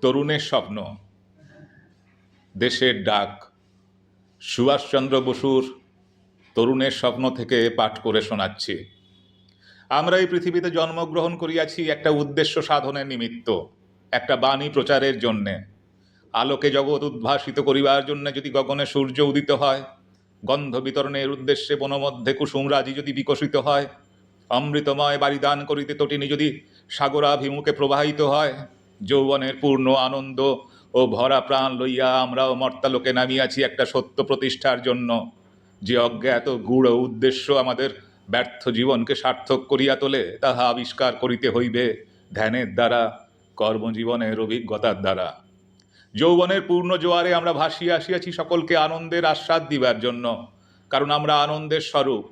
তরুণের স্বপ্ন। দেশের ডাক। সুভাষচন্দ্র বসুর তরুণের স্বপ্ন থেকে পাঠ করে শোনাচ্ছি। আমরা এই পৃথিবীতে জন্মগ্রহণ করিয়াছি একটা উদ্দেশ্য সাধনের নিমিত্ত, একটা বাণী প্রচারের জন্যে। আলোকে জগৎ উদ্ভাসিত করিবার জন্য যদি গগনে সূর্য উদিত হয়, গন্ধ বিতরণের উদ্দেশ্যে বনমধ্যে কুসুমরাজি যদি বিকশিত হয়, অমৃতময় বারিদান করিতে তটিনী যদি সাগরাভিমুখে প্রবাহিত হয় যৌবনের পূর্ণ আনন্দ ও ভরা প্রাণ লইয়া আমরাও মর্তালোকে নামিয়াছি একটা সত্য প্রতিষ্ঠার জন্য। যে অজ্ঞাত গূঢ় উদ্দেশ্য আমাদের ব্যর্থ জীবনকে সার্থক করিয়া তোলে, তাহা আবিষ্কার করিতে হইবে ধ্যানের দ্বারা, কর্মজীবনের অভিজ্ঞতার দ্বারা। যৌবনের পূর্ণ জোয়ারে আমরা ভাসিয়া আসিয়াছি সকলকে আনন্দের আস্বাদ দিবার জন্য, কারণ আমরা আনন্দের স্বরূপ।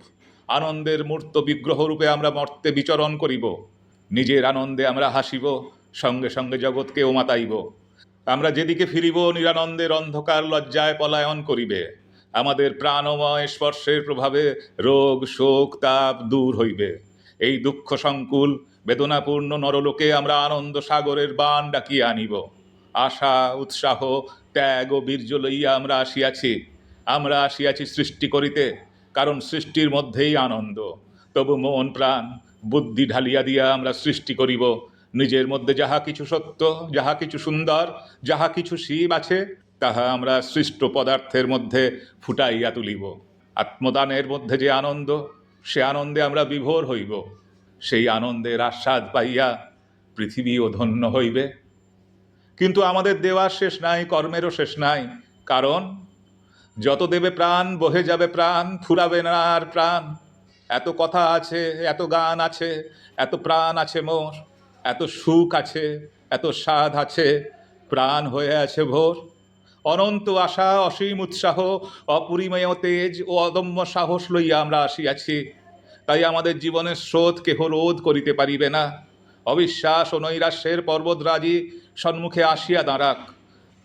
আনন্দের মূর্ত বিগ্রহ রূপে আমরা মর্তে বিচরণ করিব। নিজের আনন্দে আমরা হাসিব সঙ্গে সঙ্গে জগৎকেও মাতাইব। আমরা যেদিকে ফিরিব, নিরানন্দের অন্ধকার লজ্জায় পলায়ন করিবে। আমাদের প্রাণময় স্পর্শের প্রভাবে রোগ, শোক, তাপ দূর হইবে। এই দুঃখ সংকুল, বেদনাপূর্ণ নরলোকে আমরা আনন্দ সাগরের বান ডাকিয়ে আনিব। আশা, উৎসাহ, ত্যাগ ও বীর্য লইয়া আমরা আসিয়াছি। আমরা আসিয়াছি সৃষ্টি করিতে, কারণ সৃষ্টির মধ্যেই আনন্দ। তবু মন, প্রাণ, বুদ্ধি ঢালিয়া দিয়া আমরা সৃষ্টি করিব। নিজের মধ্যে যাহা কিছু সত্য, যাহা কিছু সুন্দর, যাহা কিছু শিব আছে, তাহা আমরা সৃষ্ট পদার্থের মধ্যে ফুটাইয়া তুলিব। আত্মদানের মধ্যে যে আনন্দ, সে আনন্দে আমরা বিভোর হইব। সেই আনন্দের আস্বাদ পাইয়া পৃথিবীও ধন্য হইবে। কিন্তু আমাদের দেওয়ার শেষ নাই, কর্মেরও শেষ নাই। কারণ, যত দেবে প্রাণ, বহে যাবে প্রাণ, ফুরাবে না আর প্রাণ। এত কথা আছে, এত গান আছে, এত প্রাণ আছে মোর। এত সুখ আছে, এত স্বাদ আছে, প্রাণ হয়ে আছে ভোর। অনন্ত আশা, অসীম উৎসাহ, অপরিমেয় তেজ ও অদম্য সাহস লইয়া আমরা আসিয়াছি। তাই আমাদের জীবনের স্রোত কেহ রোধ করিতে পারিবে না। অবিশ্বাস ও নৈরাশ্যের পর্বতরাজি সম্মুখে আসিয়া দাঁড়াক।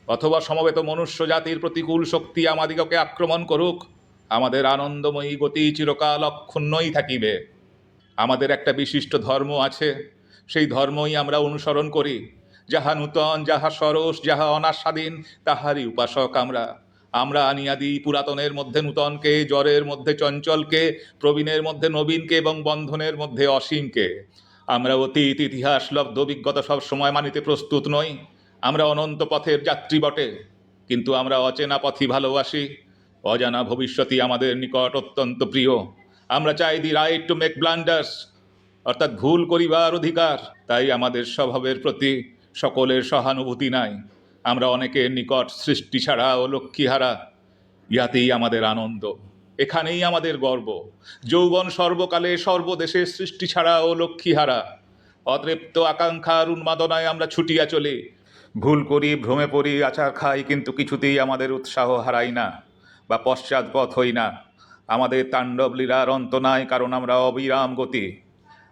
অথবা সমবেত মনুষ্য জাতির প্রতিকূল শক্তি আমাদিগকে আক্রমণ করুক। আমাদের আনন্দময়ী গতি চিরকাল অক্ষুণ্ণই থাকিবে। আমাদের একটা বিশিষ্ট ধর্ম আছে। সেই ধর্মই আমরা অনুসরণ করি। যাহা নূতন, যাহা সরস, যাহা অনাস্বাদীন তাহারই উপাসক আমরা। আমরা আনিয়াদি পুরাতনের মধ্যে নূতনকে, জ্বরের মধ্যে চঞ্চলকে, প্রবীণের মধ্যে নবীনকে এবং বন্ধনের মধ্যে অসীমকে। আমরা অতীত, ইতিহাস, লব্ধ, অভিজ্ঞতা সব সময় মানিতে প্রস্তুত নই। আমরা অনন্ত পথের যাত্রী বটে। কিন্তু আমরা অচেনা পথই ভালোবাসি। অজানা ভবিষ্যতই আমাদের নিকট অত্যন্ত প্রিয়। আমরা চাই the right to make blunders. অর্থাৎ ভুল করিবার অধিকার, তাই আমাদের স্বভাবের প্রতি সকলের সহানুভূতি নাই। আমরা অনেকের নিকট সৃষ্টি ছাড়া ও লক্ষ্মীহারা ইহাতেই আমাদের আনন্দ, এখানেই আমাদের গর্ব। যৌবন সর্বকালে সর্বদেশে সৃষ্টি ছাড়া ও লক্ষ্মীহারা। অতৃপ্ত আকাঙ্ক্ষার উন্মাদনায় আমরা ছুটিয়া চলি। ভুল করি, ভ্রমে পড়ি, আচার খাই, কিন্তু কিছুতেই আমাদের উৎসাহ হারাই না বা পশ্চাৎপথ হই না। আমাদের তাণ্ডব লীলার অন্ত নাই, কারণ আমরা অবিরাম গতি।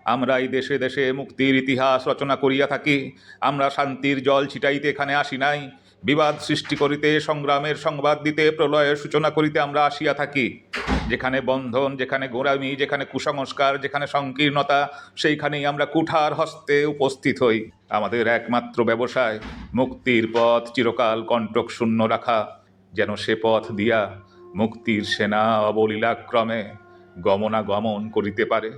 আমরা এই দেশে দেশে মুক্তির ইতিহাস রচনা করিয়া থাকি। আমরা শান্তির জল ছিটাইতে এখানে আসি নাই। বিবাদ সৃষ্টি করিতে, সংগ্রামের সংবাদ দিতে, প্রলয়ের সূচনা করিতে আমরা আসিয়া থাকি। যেখানে বন্ধন, যেখানে গোড়ামি, যেখানে কুসংস্কার, যেখানে সংকীর্ণতা, সেইখানেই আমরা কুঠার হস্তে উপস্থিত হই। আমাদের একমাত্র ব্যবসায় মুক্তির পথ চিরকাল কণ্টক শূন্য রাখা। যেন সে পথ দিয়া মুক্তির সেনা অবলীলাক্রমে গমনাগমন করিতে পারে।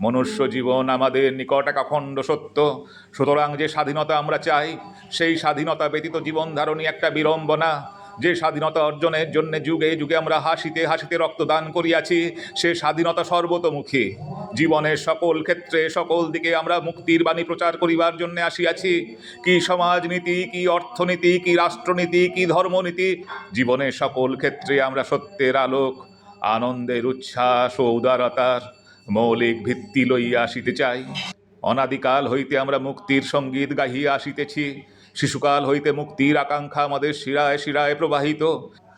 মনুষ্য জীবন আমাদের নিকট এক অখণ্ড সত্য। সুতরাং যে স্বাধীনতা আমরা চাই, সেই স্বাধীনতা ব্যতীত জীবন ধারণী একটা বিড়ম্বনা। যে স্বাধীনতা অর্জনের জন্য যুগে যুগে আমরা হাসিতে হাসিতে রক্তদান করিয়াছি, সে স্বাধীনতা সর্বতোমুখী। জীবনের সকল ক্ষেত্রে সকল দিকে আমরা মুক্তির বাণী প্রচার করিবার জন্য আসিয়াছি। কি সমাজনীতি, কি অর্থনীতি, কি রাষ্ট্রনীতি, কি ধর্মনীতি, জীবনের সকল ক্ষেত্রে আমরা সত্যের আলোক, আনন্দের উচ্ছ্বাস ও উদারতার মৌলিক ভিত্তি লইয়া আসিতে চাই। অনাদিকাল হইতে আমরা মুক্তির সংগীত গাহিয়া আসিতেছি। শিশুকাল হইতে মুক্তির আকাঙ্ক্ষা আমাদের শিরায় শিরায় প্রবাহিত।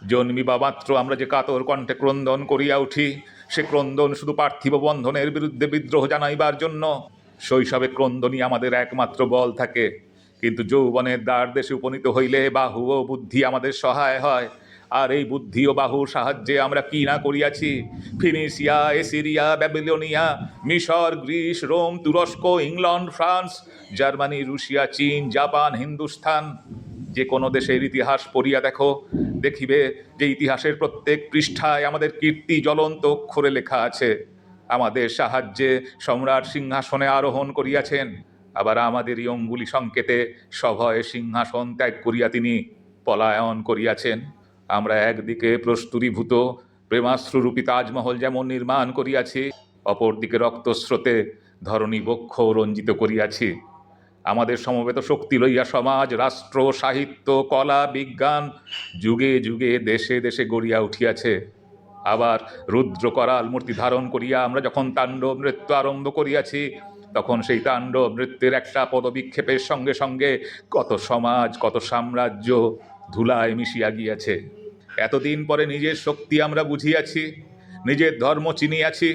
জন্মিবা মাত্র আমরা যে কাতর কণ্ঠে ক্রন্দন করিয়া উঠি, সে ক্রন্দন শুধু পার্থিব বন্ধনের বিরুদ্ধে বিদ্রোহ জানাইবার জন্য। শৈশবে ক্রন্দনই আমাদের একমাত্র বল থাকে। কিন্তু যৌবনের দ্বার দেশে উপনীত হইলে বাহু ও বুদ্ধি আমাদের সহায় হয়। আর এই বুদ্ধি ও বাহুর সাহায্যে আমরা কি না করিয়াছি? ফিনিসিয়া এসিরিয়া, ব্যাবিলনিয়া, মিশর, গ্রিস, রোম, তুরস্ক ইংল্যান্ড ফ্রান্স, জার্মানি, রুশিয়া, চীন, জাপান, হিন্দুস্থান, যে কোনো দেশের ইতিহাস পড়িয়া দেখো। দেখিবে যে ইতিহাসের প্রত্যেক পৃষ্ঠায় আমাদের কীর্তি জ্বলন্ত অক্ষরে লেখা আছে। আমাদের সাহায্যে সম্রাট সিংহাসনে আরোহণ করিয়াছেন। আবার আমাদেরই অঙ্গুলি সংকেতে সভয়ে সিংহাসন ত্যাগ করিয়া তিনি পলায়ন করিয়াছেন। আমরা একদিকে প্রস্তুরীভূত, প্রেমাশ্রুরূপী তাজমহল যেমন নির্মাণ করিয়াছি, অপরদিকে রক্তস্রোতে ধরণী বক্ষ রঞ্জিত করিয়াছি। আমাদের সমবেত শক্তি লইয়া সমাজ, রাষ্ট্র, সাহিত্য, কলা, বিজ্ঞান যুগে যুগে দেশে দেশে গড়িয়া উঠিয়াছে। আবার রুদ্র করাল মূর্তি ধারণ করিয়া আমরা যখন তাণ্ডব নৃত্য আরম্ভ করিয়াছি, তখন সেই তাণ্ডব নৃত্যের একটা পদবিক্ষেপের সঙ্গে সঙ্গে কত সমাজ, কত সাম্রাজ্য ধুলায় মিশিয়া গিয়াছে। এতদিন পরে নিজের শক্তি আমরা বুঝিয়াছি, নিজের ধর্ম চিনিয়াছি।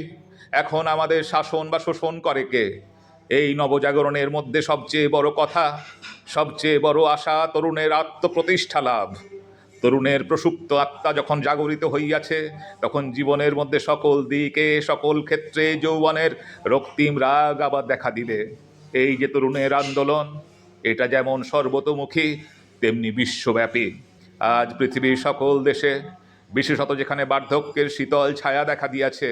এখন আমাদের শাসন বা শোষণ করে কে? এই নবজাগরণের মধ্যে সবচেয়ে বড় কথা, সবচেয়ে বড় আশা তরুণের আত্মপ্রতিষ্ঠা লাভ। তরুণের প্রসুপ্ত আত্মা যখন জাগরিত হইয়াছে, তখন জীবনের মধ্যে সকল দিকে, সকল ক্ষেত্রে যৌবনের রক্তিম রাগ আবার দেখা দিবে। এই যে তরুণের আন্দোলন, এটা যেমন সর্বতোমুখী তেমনি বিশ্বব্যাপী। আজ পৃথিবীর সকল দেশে, বিশেষত যেখানে বার্ধক্যের শীতল ছায়া দেখা দিয়াছে,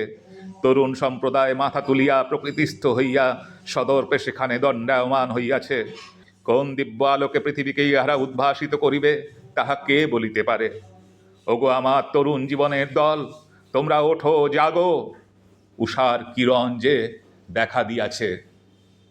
তরুণ সম্প্রদায় মাথা তুলিয়া প্রকৃতিস্থ হইয়া সদর্পে সেখানে দণ্ডায়মান হইয়াছে। কোন দিব্য আলোকে পৃথিবীকে ইহারা উদ্ভাসিত করিবে, তাহা কে বলিতে পারে? ওগো আমার তরুণ জীবনের দল, তোমরা ওঠো, জাগো। উষার কিরণ যে দেখা দিয়াছে